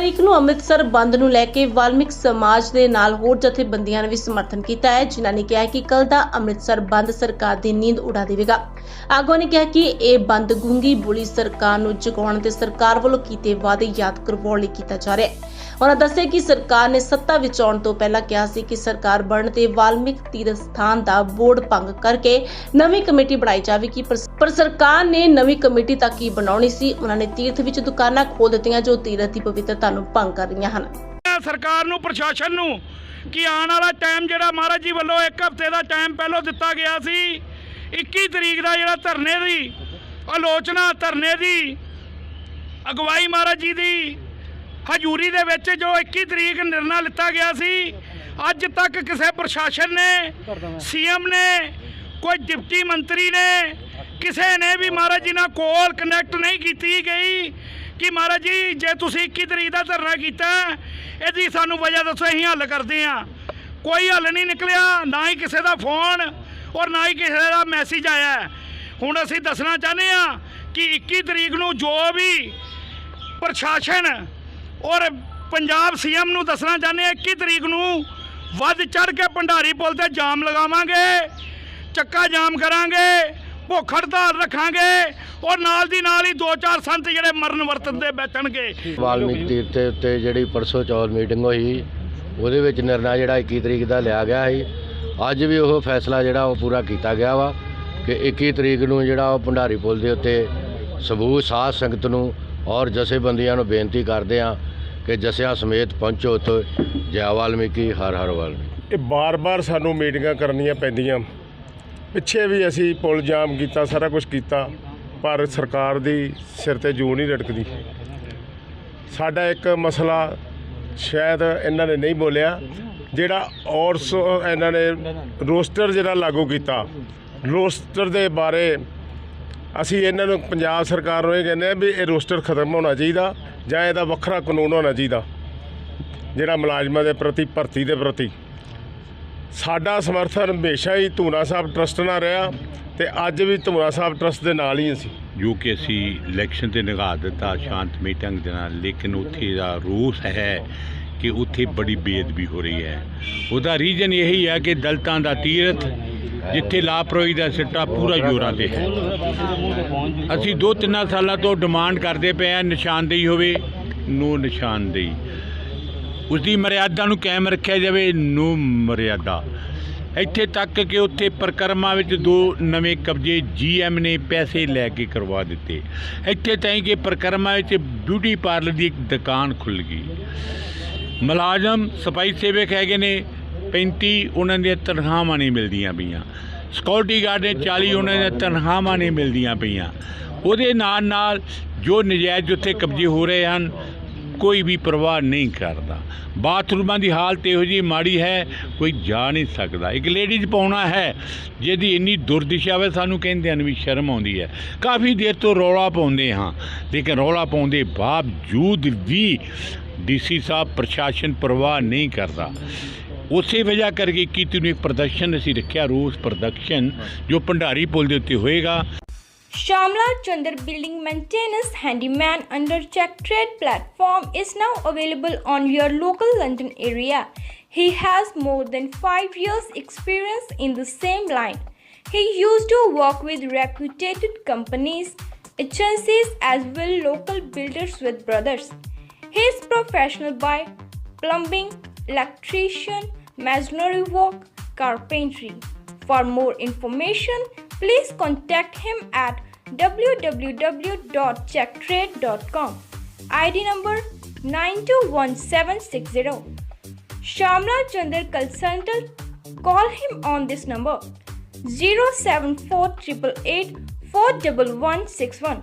21 ਤਾਰੀਖ ਨੂੰ ਅੰਮ੍ਰਿਤਸਰ ਬੰਦ ਨੂੰ ਲੈ ਕੇ ਵਾਲਮਿਕ ਸਮਾਜ ਦੇ ਨਾਲ ਹੋਰ ਜਥੇਬੰਦੀਆਂ ਨੇ ਵੀ ਸਮਰਥਨ ਕੀਤਾ ਹੈ, ਜਿਨ੍ਹਾਂ ਨੇ ਕਿਹਾ ਕਿ ਕੱਲ ਦਾ ਅੰਮ੍ਰਿਤਸਰ ਬੰਦ ਸਰਕਾਰ ਦੀ ਨੀਂਦ ਉਡਾ ਦੇਵੇਗਾ। ਆਗੂਆਂ ਨੇ ਕਿਹਾ ਕਿ ਇਹ ਬੰਦ ਗੁੰਗੀ ਬੋਲੀ ਸਰਕਾਰ ਨੂੰ ਜਗਾਉਣ ਤੇ ਸਰਕਾਰ ਵੱਲੋਂ ਕੀਤੇ ਵਾਅਦੇ ਯਾਦ ਕਰਵਾਉਣ ਲਈ ਕੀਤਾ ਜਾ ਰਿਹਾ ਹੈ। ਉਹਨਾਂ ਦੱਸਿਆ ਕਿ ਸਰਕਾਰ ਨੇ ਸੱਤਾ ਵਿੱਚ ਆਉਣ ਤੋਂ ਪਹਿਲਾਂ ਕਿਹਾ ਸੀ ਕਿ ਸਰਕਾਰ ਬਣਨ ਤੇ ਵਾਲਮਿਕ ਤੀਰਥ ਸਥਾਨ ਦਾ ਬੋਰਡ ਭੰਗ ਕਰਕੇ ਨਵੀਂ ਕਮੇਟੀ ਬਣਾਈ ਜਾਵੇਗੀ। ਪਰ ਸਰਕਾਰ ਨੇ ਨਵੀਂ ਕਮੇਟੀ ਤੱਕ ਹੀ ਬਣਾਉਣੀ ਸੀ। ਉਹਨਾਂ ਨੇ ਤੀਰਥ ਵਿੱਚ ਦੁਕਾਨਾਂ ਖੋਲ ਦਿੱਤੀਆਂ ਜੋ ਤੀਰਥ ਦੀ ਪਵਿੱਤਰਤਾ ਨੂੰ ਭੰਗ ਕਰ ਰਹੀਆਂ ਹਨ। ਸਰਕਾਰ ਨੂੰ, ਪ੍ਰਸ਼ਾਸਨ ਨੂੰ ਕਿ ਆਉਣ ਵਾਲਾ ਟਾਈਮ ਜਿਹੜਾ ਮਹਾਰਾਜ ਜੀ ਵੱਲੋਂ ਇੱਕ ਹਫ਼ਤੇ ਦਾ ਟਾਈਮ ਪਹਿਲਾਂ ਦਿੱਤਾ ਗਿਆ ਸੀ 21 ਤਰੀਕ ਦਾ ਜਿਹੜਾ ਧਰਨੇ ਦੀ ਆਲੋਚਨਾ, ਧਰਨੇ ਦੀ ਅਗਵਾਈ ਮਹਾਰਾਜ ਜੀ ਦੀ ਹਜ਼ੂਰੀ ਦੇ ਵਿੱਚ ਜੋ 21 ਤਰੀਕ ਨਿਰਣਾ ਲਿੱਤਾ ਗਿਆ ਸੀ, ਅੱਜ ਤੱਕ ਕਿਸੇ ਪ੍ਰਸ਼ਾਸਨ ਨੇ, ਸੀਐਮ ਨੇ, ਕੋਈ ਡਿਪਟੀ ਮੰਤਰੀ ਨੇ, ਕਿਸੇ ਨੇ ਵੀ ਮਹਾਰਾਜ ਜੀ ਨਾਲ ਕੋਲ ਕਨੈਕਟ ਨਹੀਂ ਕੀਤੀ ਗਈ ਕਿ ਮਹਾਰਾਜ ਜੀ, ਜੇ ਤੁਸੀਂ 21 ਤਰੀਕ ਦਾ ਧਰਨਾ ਕੀਤਾ, ਇਹਦੀ ਸਾਨੂੰ ਵਜ੍ਹਾ ਦੱਸੋ, ਅਸੀਂ ਹੱਲ ਕਰਦੇ ਹਾਂ। ਕੋਈ ਹੱਲ ਨਹੀਂ ਨਿਕਲਿਆ, ਨਾ ਹੀ ਕਿਸੇ ਦਾ ਫੋਨ ਔਰ ਨਾ ਹੀ ਕਿਸੇ ਦਾ ਮੈਸੇਜ ਆਇਆ। ਹੁਣ ਅਸੀਂ ਦੱਸਣਾ ਚਾਹੁੰਦੇ ਹਾਂ ਕਿ 21 ਤਰੀਕ ਨੂੰ ਜੋ ਵੀ ਪ੍ਰਸ਼ਾਸਨ ਔਰ ਪੰਜਾਬ ਸੀਐਮ ਨੂੰ ਦੱਸਣਾ ਚਾਹੁੰਦੇ ਹਾਂ 21 ਤਰੀਕ ਨੂੰ ਵੱਧ ਚੜ ਕੇ ਭੰਡਾਰੀ ਪੁਲ ਤੇ ਜਾਮ ਲਗਾਵਾਂਗੇ, ਚੱਕਾ ਜਾਮ ਕਰਾਂਗੇ, ਭੁੱਖ ਹੜਤਾਲ ਰੱਖਾਂਗੇ ਔਰ ਨਾਲ ਦੀ ਨਾਲ ਹੀ ਦੋ ਚਾਰ ਸੰਤ ਜਿਹੜੇ ਮਰਨ ਵਰਤਨ ਦੇ ਬੈਠਣਗੇ। ਵਾਲਮੀਕ ਤੀਰਥ ਦੇ ਉੱਤੇ ਜਿਹੜੀ ਪਰਸੋਂ ਚੌਲ ਮੀਟਿੰਗ ਹੋਈ ਉਹਦੇ ਵਿੱਚ ਨਿਰਣਾ ਜਿਹੜਾ 21 ਤਰੀਕ ਦਾ ਲਿਆ ਗਿਆ ਸੀ। ਅੱਜ ਵੀ ਉਹ ਫੈਸਲਾ ਜਿਹੜਾ ਉਹ ਪੂਰਾ ਕੀਤਾ ਗਿਆ ਵਾ ਕਿ 21 ਤਰੀਕ ਨੂੰ ਜਿਹੜਾ ਉਹ ਭੰਡਾਰੀ ਪੁਲ ਦੇ ਉੱਤੇ ਸਬੂਤ, ਸਾਧ ਸੰਗਤ ਨੂੰ ਔਰ ਜਥੇਬੰਦੀਆਂ ਨੂੰ ਬੇਨਤੀ ਕਰਦੇ ਆ ਕਿ ਜਸਿਆਂ ਸਮੇਤ ਪਹੁੰਚੋ ਉੱਥੇ, ਜੈ ਵਾਲਮੀਕੀ, ਹਰ ਹਰ ਵਾਲਮੀਕੀ। ਇਹ ਬਾਰ-ਬਾਰ ਸਾਨੂੰ ਮੀਟਿੰਗਾਂ ਕਰਨੀਆਂ ਪੈਂਦੀਆਂ। ਪਿੱਛੇ ਵੀ ਅਸੀਂ ਪੁਲ ਜਾਮ ਕੀਤਾ, ਸਾਰਾ ਕੁਝ ਕੀਤਾ, ਪਰ ਸਰਕਾਰ ਦੀ ਸਿਰ ਤੇ ਜੂ ਨਹੀਂ ਲਟਕਦੀ ਸਾਡਾ ਇੱਕ ਮਸਲਾ ਸ਼ਾਇਦ ਇਹਨਾਂ ਨੇ ਨਹੀਂ ਬੋਲਿਆ, ਜਿਹੜਾ ਔਰਸ ਇਹਨਾਂ ਨੇ ਰੋਸਟਰ ਜਿਹੜਾ ਲਾਗੂ ਕੀਤਾ। ਰੋਸਟਰ ਦੇ ਬਾਰੇ ਅਸੀਂ ਇਹਨਾਂ ਨੂੰ ਪੰਜਾਬ ਸਰਕਾਰ ਨੂੰ ਇਹ ਕਹਿੰਦੇ ਆ ਵੀ ਇਹ ਰੋਸਟਰ ਖਤਮ ਹੋਣਾ ਚਾਹੀਦਾ। ਜਾਂ ਇਹਦਾ ਵੱਖਰਾ ਕਾਨੂੰਨ ਹੋਣਾ ਚਾਹੀਦਾ, ਜਿਹੜਾ ਮੁਲਾਜ਼ਮਾਂ ਦੇ ਪ੍ਰਤੀ, ਭਰਤੀ ਦੇ ਪ੍ਰਤੀ। ਸਾਡਾ ਸਮਰਥਨ ਹਮੇਸ਼ਾ ਹੀ ਧੂਨਾ ਸਾਹਿਬ ਟਰਸਟ ਨਾਲ ਰਿਹਾ ਤੇ ਅੱਜ ਵੀ ਧੂਨਾ ਸਾਹਿਬ ਟਰਸਟ ਦੇ ਨਾਲ ਹੀ ਅਸੀਂ। ਜੋ ਕਿ ਅਸੀਂ ਇਲੈਕਸ਼ਨ ਤੇ ਨਿਗਾਹ ਦਿੱਤਾ ਸ਼ਾਂਤਮਈ ਢੰਗ ਦੇ ਨਾਲ, ਲੇਕਿਨ ਉੱਥੇ ਦਾ ਰੂਸ ਹੈ ਕਿ ਉੱਥੇ ਬੜੀ ਬੇਅਦਬੀ ਹੋ ਰਹੀ ਹੈ। ਉਹਦਾ ਰੀਜਨ ਇਹੀ ਹੈ ਕਿ ਦਲਤਾਂ ਦਾ ਤੀਰਥ ਜਿੱਥੇ ਲਾਪਰੋਈ ਦਾ ਸਿੱਟਾ ਪੂਰਾ ਜੋਰਾਂ ਤੇ ਹੈ। ਅਸੀਂ ਦੋ ਤਿੰਨਾਂ ਸਾਲਾਂ ਤੋਂ ਡਿਮਾਂਡ ਕਰਦੇ ਪਏ ਆ ਨਿਸ਼ਾਨਦੇਹੀ ਹੋਵੇ, ਨੋ ਨਿਸ਼ਾਨਦੇਹੀ। ਉਸ ਦੀ ਮਰਿਆਦਾ ਨੂੰ ਕਾਇਮ ਰੱਖਿਆ ਜਾਵੇ, ਨੋ ਮਰਿਆਦਾ। ਇੱਥੇ ਤੱਕ ਕਿ ਉੱਥੇ ਪ੍ਰਕਰਮਾਂ ਵਿੱਚ ਦੋ ਨਵੇਂ ਕਬਜ਼ੇ ਜੀਐਮ ਨੇ ਪੈਸੇ ਲੈ ਕੇ ਕਰਵਾ ਦਿੱਤੇ। ਇੱਥੇ ਤਾਈਂ ਕਿ ਪ੍ਰਕਰਮਾਂ ਵਿੱਚ ਬਿਊਟੀ ਪਾਰਲਰ ਦੀ ਇੱਕ ਦੁਕਾਨ ਖੁੱਲ ਗਈ। ਮੁਲਾਜ਼ਮ, ਸਫ਼ਾਈ ਸੇਵਕ ਹੈਗੇ ਨੇ 35 ਉਹਨਾਂ ਦੀਆਂ ਤਨਖਾਹਾਂ ਨਹੀਂ ਮਿਲਦੀਆਂ ਪਈਆਂ। ਸਿਕਿਉਰਿਟੀ ਗਾਰਡ ਨੇ 40 ਉਹਨਾਂ ਦੀਆਂ ਤਨਖਾਹਾਂ ਨਹੀਂ ਮਿਲਦੀਆਂ ਪਈਆਂ। ਉਹਦੇ ਨਾਲ ਨਾਲ ਜੋ ਨਜਾਇਜ਼ ਉੱਥੇ ਕਬਜ਼ੇ ਹੋ ਰਹੇ ਹਨ, ਕੋਈ ਵੀ ਪਰਵਾਹ ਨਹੀਂ ਕਰਦਾ। ਬਾਥਰੂਮਾਂ ਦੀ ਹਾਲਤ ਇਹੋ ਜਿਹੀ ਮਾੜੀ ਹੈ, ਕੋਈ ਜਾ ਨਹੀਂ ਸਕਦਾ। ਇੱਕ ਲੇਡੀਜ਼ ਪਾਉਣਾ ਹੈ, ਜਿਹਦੀ ਇੰਨੀ ਦੁਰਦਿਸ਼ਾ ਵੇ ਸਾਨੂੰ ਕਹਿੰਦੇ ਹਨ ਵੀ ਸ਼ਰਮ ਆਉਂਦੀ ਹੈ। ਕਾਫੀ ਦੇਰ ਤੋਂ ਰੌਲਾ ਪਾਉਂਦੇ ਹਾਂ। ਲੇਕਿਨ ਰੌਲਾ ਪਾਉਂਦੇ ਬਾਵਜੂਦ ਵੀ ਡੀਸੀ ਸਾਹਿਬ ਪ੍ਰਸ਼ਾਸਨ ਪਰਵਾਹ ਨਹੀਂ ਕਰਦਾ। ਉਸੇ ਵਜ੍ਹਾ ਕਰਕੇ ਕੀਤੀ ਨੂੰ ਇੱਕ ਪ੍ਰਦਰਸ਼ਨ ਅਸੀਂ ਰੱਖਿਆ ਰੋਸ ਪ੍ਰਦਰਸ਼ਨ ਜੋ ਭੰਡਾਰੀ ਪੁਲ ਦੇ ਉੱਤੇ ਹੋਏਗਾ Shamla Chandar Building Maintenance Handyman under Check Trade platform is now available on your local London area. He has more than 5 years experience in the same line. He used to work with reputed companies, agencies as well local builders with brothers. He is professional by plumbing, electrician, masonry work, carpentry. For more information, please contact him at www.checktrade.com. ID number 921760. Shamla Chandar Consultant. Call him on this number 07488 41161.